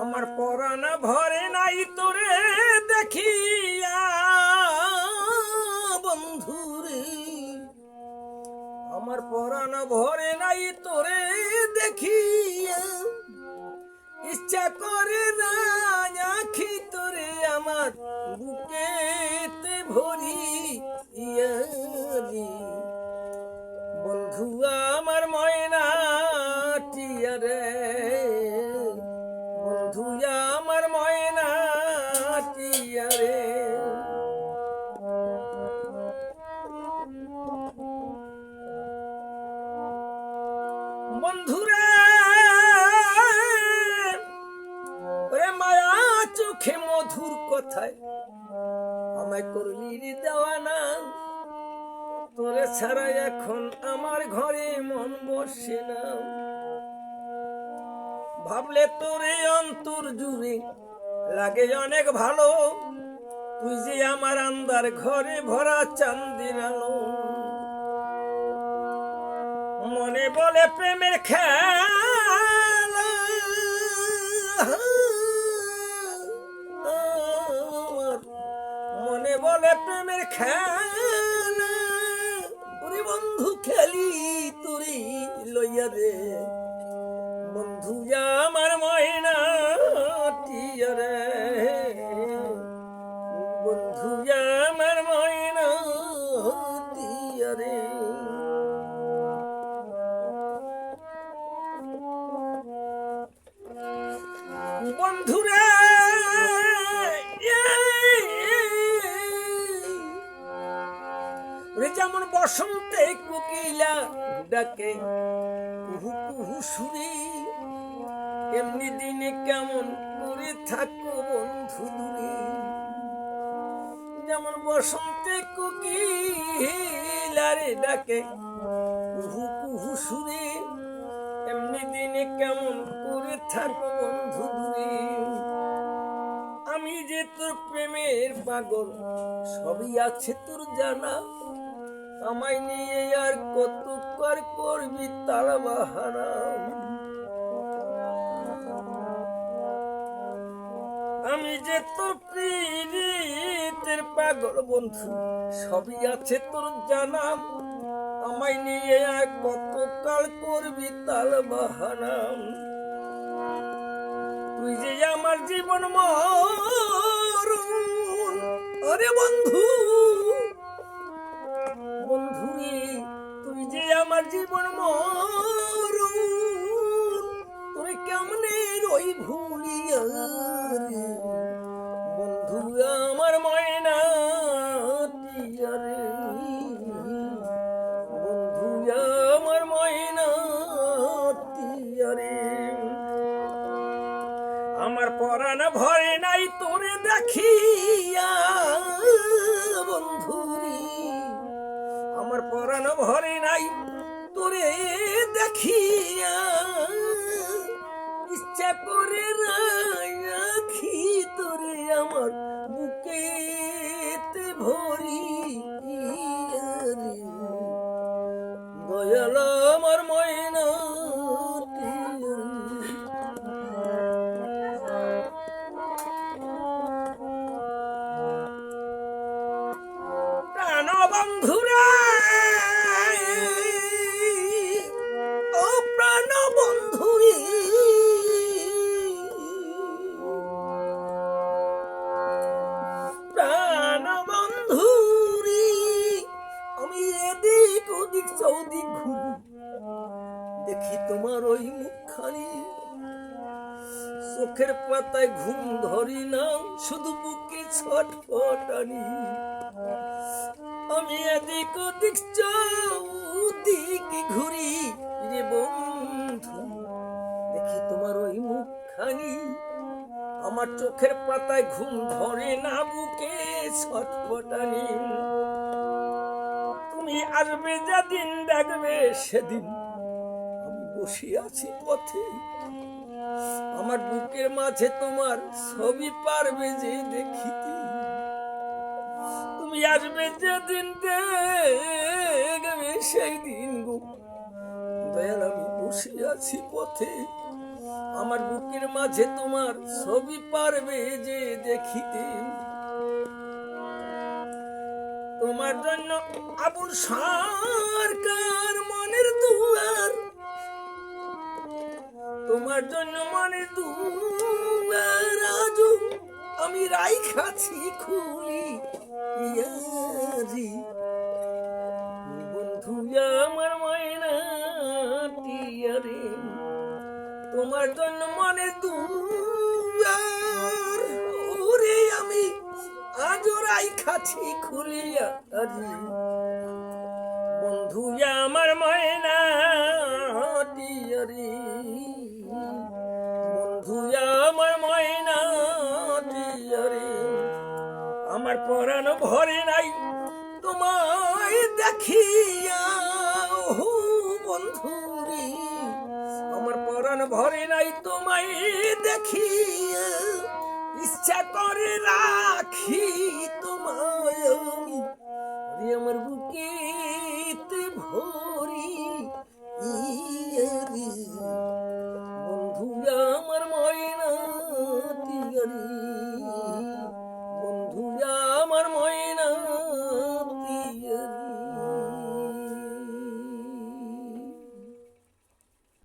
আমার পরানা ভরে নাই তোরে দেখিয়া, বন্ধুরে। আমার পরানা ভরে নাই তোরে দেখিয়া, ইচ্ছা করে না আখি তোরে আমার বুকেতে ভরি ইয়ারি বন্ধু ওরে মায়া চোখে মধুর কথায় আমায় করলি রে দেওয়ানা তোরে ছাড়া এখন আমার ঘরে মন বসে না। ভাবলে তোরে অন্তর জুড়ে লাগে অনেক ভালো। তুই যে আমার আন্দার ঘরে ভরা চান্দির আলো মনে বলে প্রেমের খেলা। মনে বলে প্রেমের খেলা। ওরে বন্ধু, খেলি তুরি লইয়া রে বন্ধু আমার ময়না রে। বন্ধু আমার ময়না টিয়া রে। বন্ধুরা যেমন বসন্তে কোকিলা ডাকে কুহু কুহু সুরে। এমনি দিনে কেমন করে থাকো বন্ধু দূরে? যেমন বসন্তে কোকিলারে ডাকে, কুহু কুহু সুরে। এমনি দিনে কেমন করে থাকো বন্ধু দূরে? আমি যে তোর প্রেমের পাগল, সবই আছে তোর জানা। আমায় নিয়ে আর কত কর করবি তার বাহানা? আমি যে তোর প্রীতের পাগল বন্ধু, সবই আছে তোর জানা আমায় নিয়ে আর কত কাল করবি তাল বাহানা? তুই যে আমার জীবন মরণ, আরে বন্ধু বন্ধু তুই যে আমার জীবন মরণ, তোরে কেমনে রই ভুলিয়া? রে। বন্ধু, আমার ময়না টিয়া রে। বন্ধু, আমার ময়না টিয়া আমার পরাণ ভয় নাই তোরে দেখিয়া বন্ধুরি আমার পরাণ ভরে নাই তোরে দেখিয়া, ইচ্ছা করে রাখি তোরে আমার বুকেতে ভরি দয়াল আমার ময়না বন্ধুরা তোমার ওই মুখখানি। চোখের পাতায় ঘুম ধরি না শুধু বুকে ছটফটানি। আমি এদিক ওদিক চৌদিক ঘুরি রে বন্ধু। দেখি তোমার ওই মুখখানি, আমার চোখের পাতায় ঘুম ধরে না, বুকে ছটফটানি। তুমি আসবে যেদিন দেখবে সেদিন। বসে আছি পথে। আমার বুকের মাঝে তোমার ছবি পারবে যে দেখিতে। তুমি আসবে যেদিন দেখবে সেই দিন গো বসে আছি পথে। আমার বুকের মাঝে তোমার ছবি পারবে যে দেখিতে। তোমার জন্য আবুল সরকার মনের দুয়ার। তোমার জন্য দুয়ার আজও আমি রাইখাছি খুলি। ইয়ারি বন্ধু, আমার ময়না টিয়ারে তোমার জন্য মনে দুয়ার ওরে আমি আজও রাইখাছি খুলিয়া। আরে, বন্ধু, আমার ময়না টিয়ারে আমার পরাণ ভরে নাই। তোমায় দেখিয়া বন্ধুরি, আমার পরাণ ভরে নাই, তোমায় দেখিয়া। ইচ্ছা করে রাখি তোমায় আমি আমার বুকেতে ভরে।